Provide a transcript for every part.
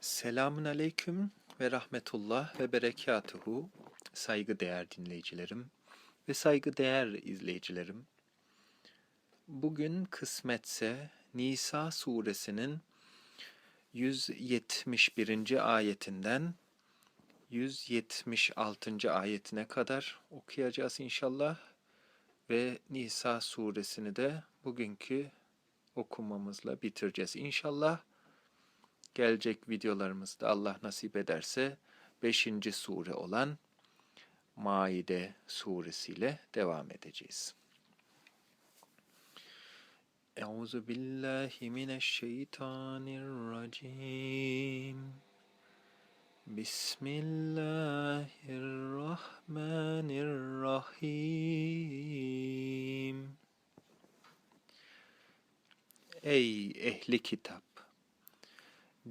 Selamun aleyküm ve rahmetullah ve berekatuhu saygıdeğer dinleyicilerim ve saygıdeğer izleyicilerim. Bugün kısmetse Nisa suresinin 171. ayetinden 176. ayetine kadar okuyacağız inşallah ve Nisa suresini de bugünkü okumamızla bitireceğiz inşallah. Gelecek videolarımızda Allah nasip ederse 5. sure olan Maide suresiyle devam edeceğiz. Euzu billahi mineşşeytanirracim. Bismillahirrahmanirrahim. Ey ehli kitap!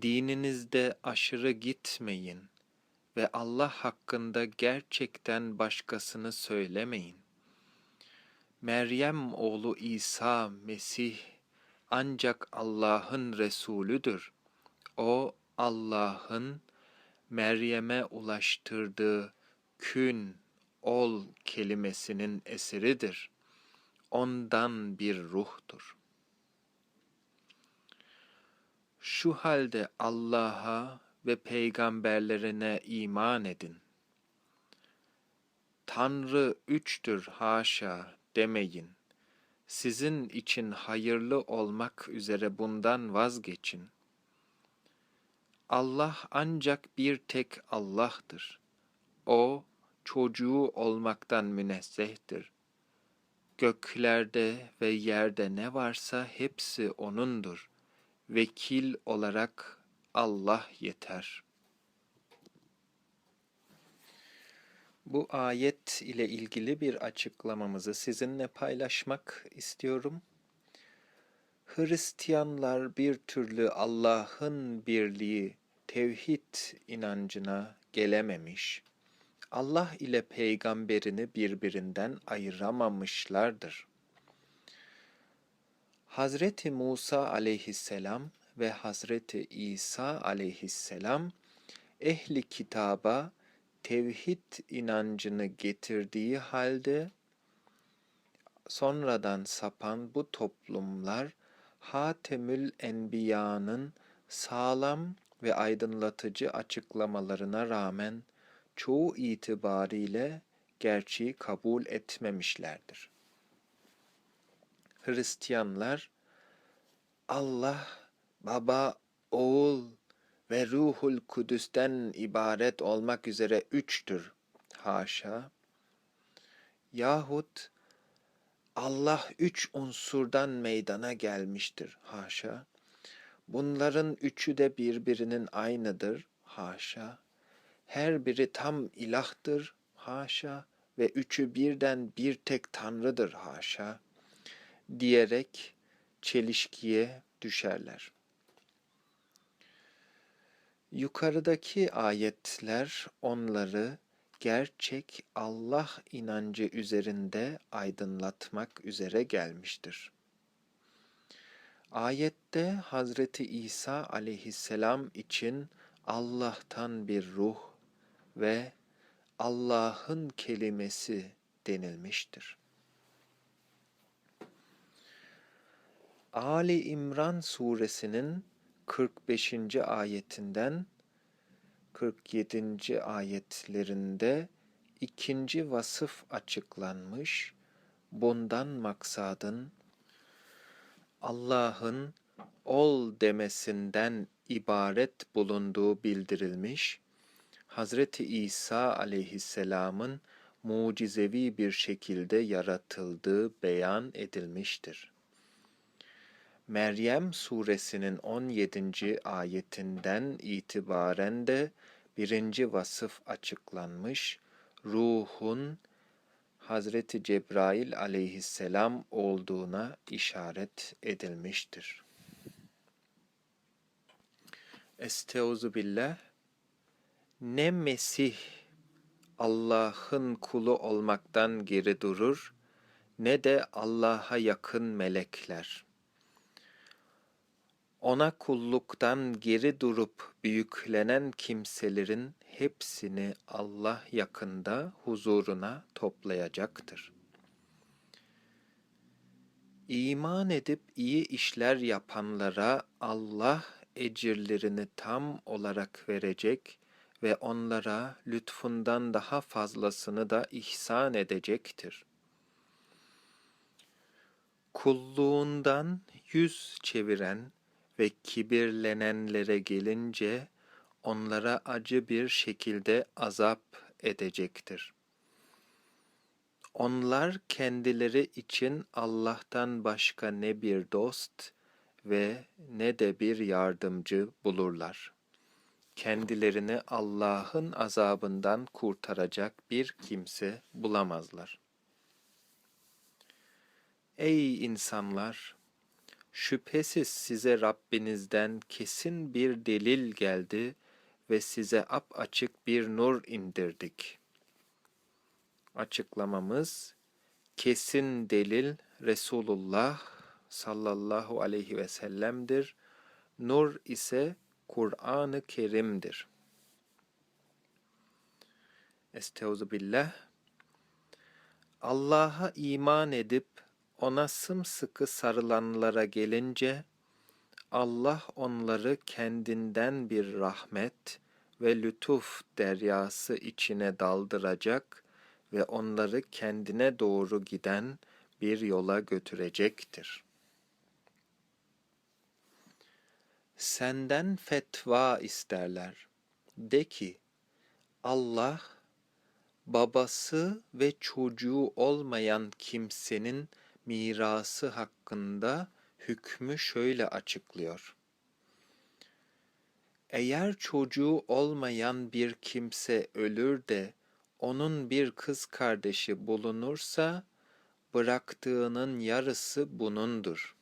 Dininizde aşırı gitmeyin ve Allah hakkında gerçekten başkasını söylemeyin. Meryem oğlu İsa Mesih ancak Allah'ın Resulüdür. O Allah'ın Meryem'e ulaştırdığı kün, ol kelimesinin eseridir. Ondan bir ruhtur. Şu halde Allah'a ve peygamberlerine iman edin. Tanrı üçtür haşa demeyin. Sizin için hayırlı olmak üzere bundan vazgeçin. Allah ancak bir tek Allah'tır. O çocuğu olmaktan münezzehtir. Göklerde ve yerde ne varsa hepsi O'nundur. Vekil olarak Allah yeter. Bu ayet ile ilgili bir açıklamamızı sizinle paylaşmak istiyorum. Hristiyanlar bir türlü Allah'ın birliği, tevhid inancına gelememiş. Allah ile peygamberini birbirinden ayıramamışlardır. Hazreti Musa aleyhisselam ve Hazreti İsa aleyhisselam ehli kitaba tevhid inancını getirdiği halde sonradan sapan bu toplumlar Hatemül Enbiya'nın sağlam ve aydınlatıcı açıklamalarına rağmen çoğu itibariyle gerçeği kabul etmemişlerdir. Hristiyanlar Allah, Baba, Oğul ve Ruhul Kudüs'ten ibaret olmak üzere üçtür. Haşa. Yahut Allah üç unsurdan meydana gelmiştir. Haşa. Bunların üçü de birbirinin aynıdır. Haşa. Her biri tam ilahtır. Haşa. Ve üçü birden bir tek tanrıdır. Haşa. Diyerek çelişkiye düşerler. Yukarıdaki ayetler onları gerçek Allah inancı üzerinde aydınlatmak üzere gelmiştir. Ayette Hazreti İsa aleyhisselam için Allah'tan bir ruh ve Allah'ın kelimesi denilmiştir. Ali İmran suresinin 45. ayetinden 47. ayetlerinde ikinci vasıf açıklanmış. Bundan maksadın Allah'ın ol demesinden ibaret bulunduğu bildirilmiş. Hazreti İsa aleyhisselamın mucizevi bir şekilde yaratıldığı beyan edilmiştir. Meryem suresinin 17. ayetinden itibaren de birinci vasıf açıklanmış, ruhun Hazreti Cebrail aleyhisselam olduğuna işaret edilmiştir. Esteuzu billah ne Mesih Allah'ın kulu olmaktan geri durur ne de Allah'a yakın melekler. Ona kulluktan geri durup büyüklenen kimselerin hepsini Allah yakında huzuruna toplayacaktır. İman edip iyi işler yapanlara Allah ecirlerini tam olarak verecek ve onlara lütfundan daha fazlasını da ihsan edecektir. Kulluğundan yüz çeviren ve kibirlenenlere gelince onlara acı bir şekilde azap edecektir. Onlar kendileri için Allah'tan başka ne bir dost ve ne de bir yardımcı bulurlar. Kendilerini Allah'ın azabından kurtaracak bir kimse bulamazlar. Ey insanlar! Şüphesiz size Rabbinizden kesin bir delil geldi ve size ap açık bir nur indirdik. Açıklamamız kesin delil Resulullah sallallahu aleyhi ve sellem'dir. Nur ise Kur'an-ı Kerim'dir. Estaizu billah. Allah'a iman edip ona sımsıkı sarılanlara gelince, Allah onları kendinden bir rahmet ve lütuf deryası içine daldıracak ve onları kendine doğru giden bir yola götürecektir. Senden fetva isterler. De ki, Allah, babası ve çocuğu olmayan kimsenin mirası hakkında hükmü şöyle açıklıyor. Eğer çocuğu olmayan bir kimse ölür de onun bir kız kardeşi bulunursa bıraktığının yarısı bunundur.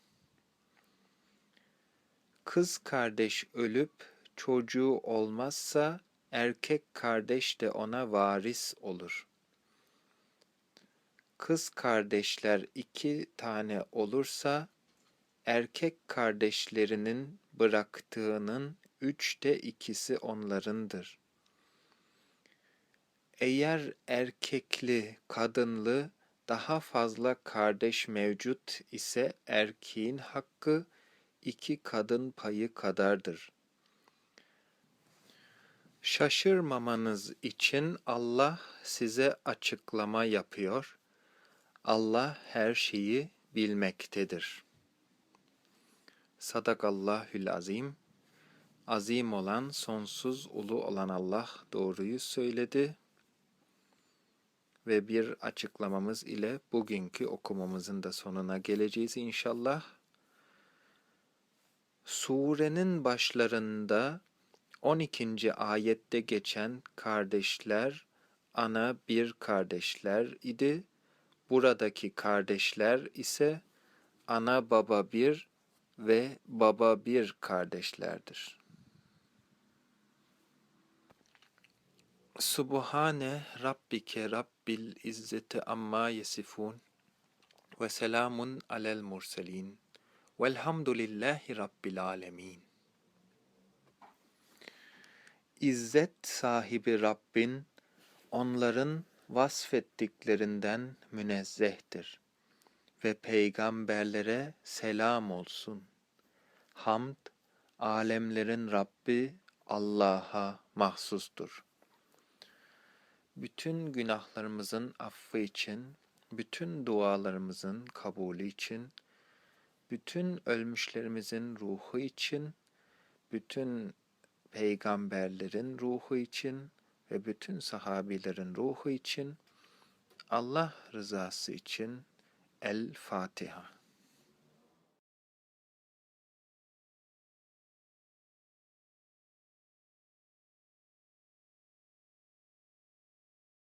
Kız kardeş ölüp çocuğu olmazsa erkek kardeş de ona varis olur kız kardeşler iki tane olursa erkek kardeşlerinin bıraktığının üçte ikisi onlarındır. Eğer erkekli, kadınlı daha fazla kardeş mevcut ise erkeğin hakkı iki kadın payı kadardır. Şaşırmamanız için Allah size açıklama yapıyor Allah her şeyi bilmektedir. Sadakallahül azim. Azim olan, sonsuz ulu olan Allah doğruyu söyledi. Ve bir açıklamamız ile bugünkü okumamızın da sonuna geleceğiz inşallah. Surenin başlarında 12. ayette geçen kardeşler ana bir kardeşler idi Buradaki kardeşler ise ana baba bir ve baba bir kardeşlerdir. Subhane Rabbike Rabbil İzzeti Amma Yesifun ve selamun alel murselin velhamdülillahi Rabbil Alemin. İzzet sahibi Rabbin onların vasfettiklerinden münezzehtir ve peygamberlere selam olsun. Hamd, alemlerin Rabbi Allah'a mahsustur. Bütün günahlarımızın affı için, bütün dualarımızın kabulü için, bütün ölmüşlerimizin ruhu için, bütün peygamberlerin ruhu için, ve bütün sahabilerin ruhu için, Allah rızası için El Fatiha.